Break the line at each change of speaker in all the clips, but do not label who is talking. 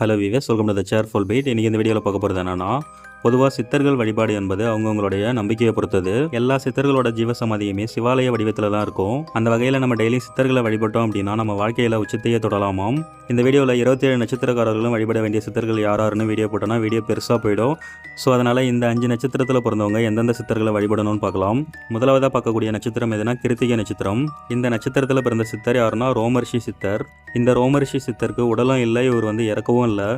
Hello viewers welcome to the Cheerful Beat இன்றைக்கி இந்த வீடியோவில் பார்க்க போகிறது என்னன்னா பொதுவாக சித்தர்கள் வழிபாடு என்பது அவங்கவுங்களுடைய நம்பிக்கையை பொறுத்தது. எல்லா சித்தர்களோட ஜீவசமாதியுமே சிவாலய வடிவத்தில் தான் இருக்கும். அந்த வகையில் நம்ம டெய்லி சித்தர்களை வழிபட்டோம் அப்படின்னா நம்ம வாழ்க்கையில் உச்சத்தையே தொடலாமாம். இந்த வீடியோவில் இருபத்தேழு நட்சத்திரக்காரர்களும் வழிபட வேண்டிய சித்தர்கள் யார் யாருன்னு வீடியோ போட்டோன்னா வீடியோ பெருசாக போயிடும். ஸோ அதனால் இந்த அஞ்சு நட்சத்திரத்தில் பிறந்தவங்க எந்தெந்த சித்தர்களை வழிபடணும்னு பார்க்கலாம். முதலாவதாக பார்க்கக்கூடிய நட்சத்திரம் எதுனா கிருத்திகை நட்சத்திரம். இந்த நட்சத்திரத்தில் பிறந்த சித்தர் யாருன்னா ரோமர்ஷி சித்தர். இந்த ரோமரிஷி சித்தருக்கு உடலும் இல்லை இவர் வந்து இறக்கவும் இல்லை.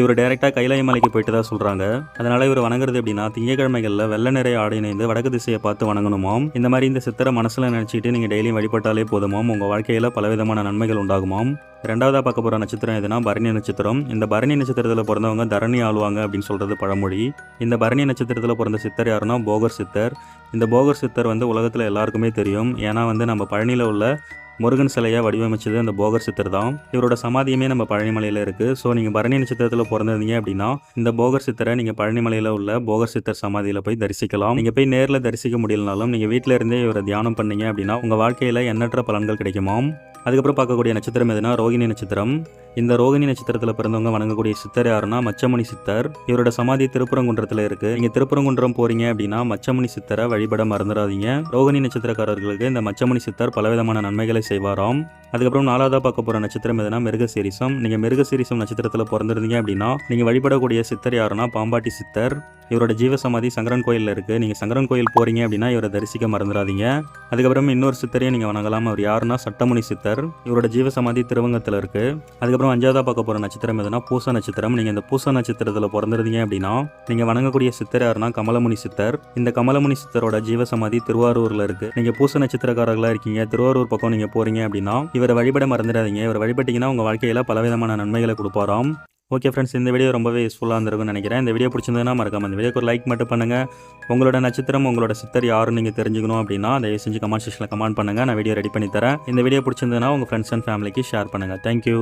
இவர் டைரெக்டாக கைலாய மலைக்கு போயிட்டு தான் சொல்கிறாங்க அதனால் இவர் வணங்குறது எப்படின்னா திங்கக்கிழமைகளில் வெள்ளை நிறைய ஆடை இணைந்து வடக்கு திசையை பார்த்து வணங்கணுமாம். இந்த மாதிரி இந்த சித்தரை மனசில் நினச்சிக்கிட்டு நீங்கள் டெய்லியும் வழிபட்டாலே போதுமாம். உங்கள் வாழ்க்கையில் பலவிதமான நன்மைகள் உண்டாகுமாம். ரெண்டாவதாக பார்க்க போகிற நட்சத்திரம் எதுனா பரணி நட்சத்திரம். இந்த பரணி நட்சத்திரத்தில் பிறந்தவங்க தரணி ஆளுவாங்க அப்படின்னு சொல்கிறது பழமொழி. இந்த பரணி நட்சத்திரத்தில் பிறந்த சித்தர் யாருன்னா போகர் சித்தர். இந்த போகர் சித்தர் வந்து உலகத்தில் எல்லாருக்குமே தெரியும். ஏன்னா வந்து நம்ம பழனியில் உள்ள முருகன் சிலையை வடிவமைச்சது அந்த போகர் சித்தர் தான். இவரோட சமாதியுமே நம்ம பழனிமலையில் இருக்குது ஸோ நீங்கள் பரணி நட்சத்திரத்தில் பிறந்திருந்தீங்க அப்படின்னா இந்த போகர் சித்தரை நீங்கள் பழனிமலையில் உள்ள போகர் சித்தர் சமாதியில் போய் தரிசிக்கலாம். நீங்கள் போய் நேரில் தரிசிக்க முடியலனாலும் நீங்கள் வீட்டில் இருந்தே இவரை தியானம் பண்ணீங்க அப்படின்னா உங்கள் வாழ்க்கையில் எண்ணற்ற பலன்கள் கிடைக்குமாம். அதுக்கப்புறம் பார்க்கக்கூடிய நட்சத்திரம் எதுனா? ரோகிணி நட்சத்திரம். இந்த ரோகிணி நட்சத்திரத்தில் பிறந்தவங்க வணங்கக்கூடிய சித்தர் யாருன்னா? மச்சமணி சித்தர். இவரோட சமாதி திருப்பரங்குன்றத்தில் இருக்கு. நீங்க திருப்பரங்குன்றம் போறீங்க அப்படின்னா மச்சமணி சித்தரை வழிபட மறந்துடாதீங்க. ரோகிணி நட்சத்திரக்காரர்களுக்கு இந்த மச்சமணி சித்தர் பலவிதமான நன்மைகளை செய்வாராம். அதுக்கப்புறம் நாலாவதா பார்க்க போற நட்சத்திரம் எதுனா மிருகசீரிசம். நீங்க மிருகசீரிசம் நட்சத்திரத்தில் பிறந்திருந்தீங்க அப்படின்னா நீங்க வழிபடக்கூடிய சித்தர் யாருன்னா பாம்பாட்டி சித்தர். இவரோட ஜீவசமாதி சங்கரன் கோயிலில் இருக்குது நீங்கள் சங்கரன் கோயில் போகிறீங்க அப்படின்னா இவரை தரிசிக்க மறந்துடாதீங்க. அதுக்கப்புறம் இன்னொரு சித்தரையும் நீங்கள் வணங்கலாம். அவர் யாருன்னா சட்டமுனி சித்தர். இவரோட ஜீவசமாதி திருவங்கத்தில் இருக்குது அதுக்கப்புறம் அஞ்சாவதாக பார்க்க போகிற நட்சத்திரம் எதுனா பூச நட்சத்திரம். நீங்கள் இந்த பூச நட்சத்திரத்தில் பிறந்திருந்தீங்க அப்படின்னா நீங்கள் வணங்கக்கூடிய சித்தர் யாருன்னா கமலமுனி சித்தர். இந்த கமலமுனி சித்தரோட ஜீவசமாதி திருவாரூரில் இருக்குது நீங்கள் பூச நட்சத்திரக்காரர்களாக இருக்கீங்க. திருவாரூர் பக்கம் நீங்கள் போகிறீங்க அப்படின்னா இவரை வழிபட மறந்துடாதீங்க. இவரை வழிபட்டீங்கன்னா உங்கள் வாழ்க்கையில் பலவிதமான நன்மைகளை கொடுப்பாராம். ஓகே ஃப்ரெண்ட்ஸ் இந்த வீடியோ ரொம்பவே யூஸ்ஃபுல்லாக இருந்திருக்கும்னு நினைக்கிறேன். இந்த வீடியோ பிடிச்சிருந்ததுன்னா மறக்காம இந்த வீடியோக்கு ஒரு லைக் மட்டும் பண்ணுங்கள் உங்களோட நட்சத்திரம் உங்களோட சித்தர் யாருன்னு நீங்கள் தெரிஞ்சுக்கணும் அப்படின்னா தயவு செஞ்சு கமெண்ட் செக்ஷனில் கமெண்ட் பண்ணுங்கள் நான் வீடியோ ரெடி பண்ணி தரேன். இந்த வீடியோ பிடிச்சிருந்ததுன்னா உங்கள் ஃப்ரெண்ட்ஸ் அண்ட் ஃபேமிலிக்கு ஷேர் பண்ணுங்கள் தேங்க்யூ